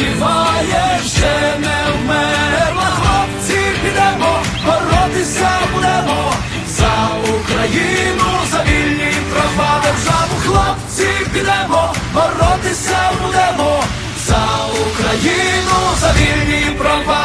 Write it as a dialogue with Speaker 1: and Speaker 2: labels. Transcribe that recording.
Speaker 1: співає, ще не вмерла. Хлопці підемо, боротися будемо за Україну, за вільні права державу. Хлопці підемо, боротися будемо за Україну, за вільні права.